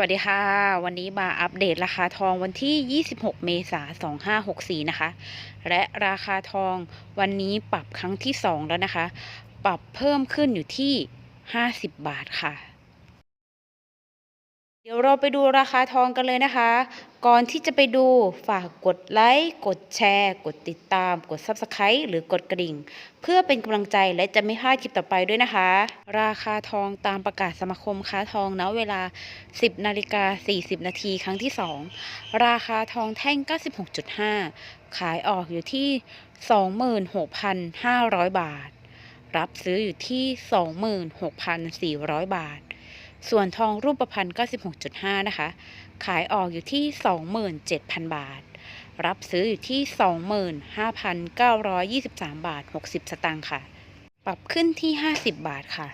วัสดีค่ะ วันนี้มาอัปเดตราคาทองวันที่ 26 เมษายน 2564 นะคะ และราคาทองวันนี้ปรับครั้งที่ 2 แล้วนะคะ ปรับเพิ่มขึ้นอยู่ที่ 50 บาทค่ะ ดี๋ยวเราไปดูราคาทองกันเลยนะคะ ก่อนที่จะไปดูฝากกดไลค์ กดแชร์ กดติดตาม กด Subscribe หรือกดกระดิ่ง เพื่อเป็นกำลังใจและจะไม่พลาดคลิปต่อไปด้วยนะคะ ราคาทองตามประกาศสมาคมค้าทองณเวลา 10นาฬิกา40 นาทีครั้งที่ 2 ราคาทองแท่ง 96.5 ขายออกอยู่ที่ 26,500 บาท รับซื้ออยู่ที่ 26,400 บาท ส่วนทองรูปพรรณ96.5 นะคะ ขายออกอยู่ที่ 27,000 บาท รับซื้ออยู่ที่ 25,923 บาท 60 สตางค์ค่ะ ปรับขึ้นที่ 50 บาทค่ะ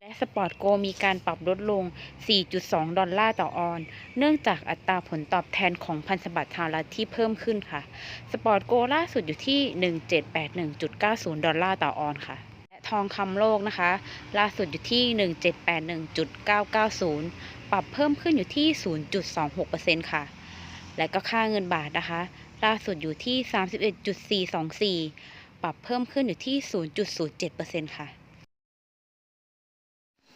และสปอร์ตโกมีการปรับลดลง 4.2 ดอลลาร์ต่อออน เนื่องจากอัตราผลตอบแทนของพันธบัตรสหรัฐที่เพิ่มขึ้นค่ะ สปอร์ตโกล่าสุดอยู่ที่ 1781.90 ดอลลาร์ต่อออนค่ะ ทองคำโลกนะคะ ล่าสุดอยู่ที่ 1781.990 ปรับเพิ่มขึ้นอยู่ที่ 0.26%ค่ะ และก็ค่าเงินบาทนะคะ ล่าสุดอยู่ที่ 31.424 ปรับเพิ่มขึ้นอยู่ที่ 0.07%ค่ะ